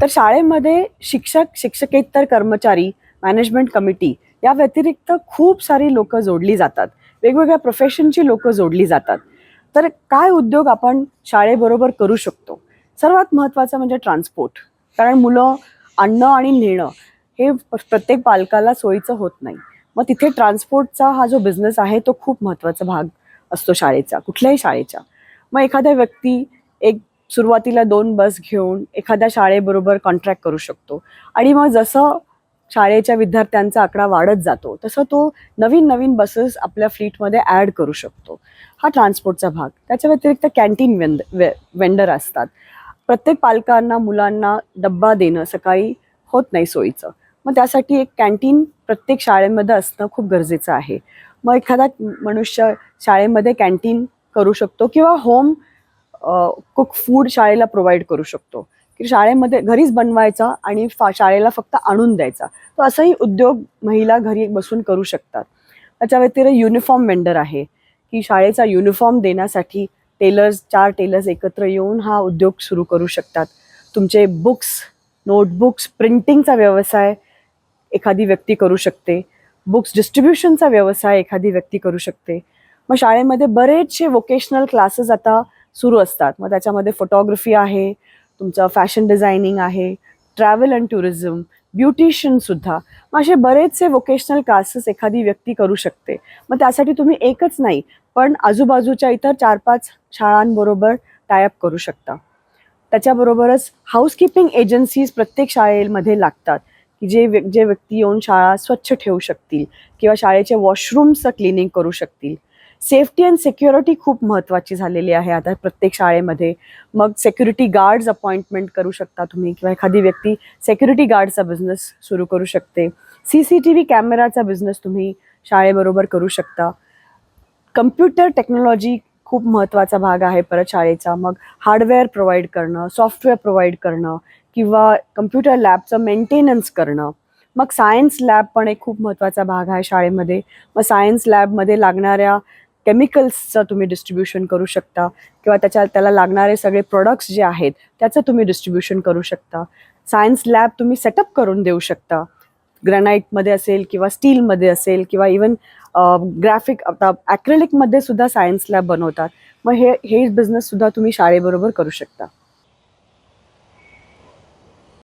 तर शाळेमध्ये शिक्षक शिक्षकेतर कर्मचारी मॅनेजमेंट कमिटी या व्यतिरिक्त खूप सारी लोक जोडली जातात. वेगवेगळ्या प्रोफेशनची लोक जोडली जातात. तर काय उद्योग आपण शाळेबरोबर करू शकतो? सर्वात महत्त्वाचं म्हणजे ट्रान्सपोर्ट कारण मुलं आणणं आणि नेणं हे प्रत्येक पालकाला सोयीचं होत नाही. मग तिथे ट्रान्सपोर्टचा हा जो बिझनेस आहे तो खूप महत्त्वाचा भाग असतो शाळेचा कुठल्याही शाळेचा. मग एखाद्या व्यक्ती एक सुरुवातीला दोन बस घेऊन एखाद्या शाळेबरोबर कॉन्ट्रॅक्ट करू शकतो. आणि मग जसं शाळेच्या विद्यार्थ्यांचा आकडा वाढत जातो तसं तो नवीन नवीन बसेस आपल्या फ्लीटमध्ये ॲड करू शकतो. हा ट्रान्सपोर्टचा भाग. त्याच्या व्यतिरिक्त कॅन्टीन वेंद वे वेंडर असतात. प्रत्येक पालकांना मुलांना डब्बा देणं सकाळी होत नाही सोयीचं. मग त्यासाठी एक कॅन्टीन प्रत्येक शाळेमध्ये असणं खूप गरजेचं आहे. मग एखादा मनुष्य शाळेमध्ये कॅन्टीन करू शकतो किंवा होम कुक फूड शाळेला प्रोव्हाइड करू शकतो. की शाळेमध्ये घरीच बनवायचा आणि फा शाळेला फक्त आणून द्यायचा. तो असाही उद्योग महिला घरी बसून करू शकतात. त्याच्या व्यतिरिक्त युनिफॉर्म वेंडर आहे. की शाळेचा युनिफॉर्म देण्यासाठी टेलर्स चार टेलर्स एकत्र येऊन हा उद्योग सुरू करू शकतात. तुमचे बुक्स नोटबुक्स प्रिंटिंगचा व्यवसाय एखादी व्यक्ती करू शकते. बुक्स डिस्ट्रीब्युशनचा व्यवसाय एखादी व्यक्ती करू शकते. मग शाळेमध्ये बरेचसे वोकेशनल क्लासेस आता सुरू असतात. मग त्याच्यामध्ये फोटोग्राफी आहे तुमचं फॅशन डिझायनिंग आहे ट्रॅव्हल अँड टुरिझम ब्युटिशियनसुद्धा मग असे बरेचसे वोकेशनल क्लासेस एखादी व्यक्ती करू शकते. मग त्यासाठी तुम्ही एकच नाही पण आजूबाजूच्या इतर चार पाच शाळांबरोबर टायअप करू शकता. त्याच्याबरोबरच हाऊसकीपिंग एजन्सीज प्रत्येक शाळेमध्ये लागतात की जे व्य जे व्यक्ती येऊन शाळा स्वच्छ ठेवू शकतील किंवा शाळेचे वॉशरूम्सचं क्लिनिंग करू शकतील. सेफ्टी अँड सिक्युरिटी खूप महत्त्वाची झालेली आहे आता प्रत्येक शाळेमध्ये. मग सेक्युरिटी गार्ड्स अपॉइंटमेंट करू शकता तुम्ही किंवा एखादी व्यक्ती सेक्युरिटी गार्डचा बिझनेस सुरू करू शकते. सी सी टी व्ही कॅमेराचा बिझनेस तुम्ही शाळेबरोबर करू शकता. कम्प्युटर टेक्नॉलॉजी खूप महत्त्वाचा भाग आहे परत शाळेचा. मग हार्डवेअर प्रोव्हाइड करणं सॉफ्टवेअर प्रोव्हाइड करणं किंवा कम्प्युटर लॅबचं मेंटेनन्स करणं. मग सायन्स लॅब पण एक खूप महत्त्वाचा भाग आहे शाळेमध्ये. मग सायन्स लॅबमध्ये लागणाऱ्या केमिकल्सचं तुम्ही डिस्ट्रीब्युशन करू शकता किंवा त्याच्या त्याला लागणारे सगळे प्रोडक्ट्स जे आहेत त्याचं तुम्ही डिस्ट्रीब्युशन करू शकता. सायन्स लॅब तुम्ही सेटअप करून देऊ शकता. ग्रॅनाईटमध्ये असेल किंवा स्टीलमध्ये असेल किंवा इवन ग्राफिक आता ॲक्रेलिकमध्ये सुद्धा सायन्स लॅब बनवतात. मग हे हे बिझनेससुद्धा तुम्ही शाळेबरोबर करू शकता.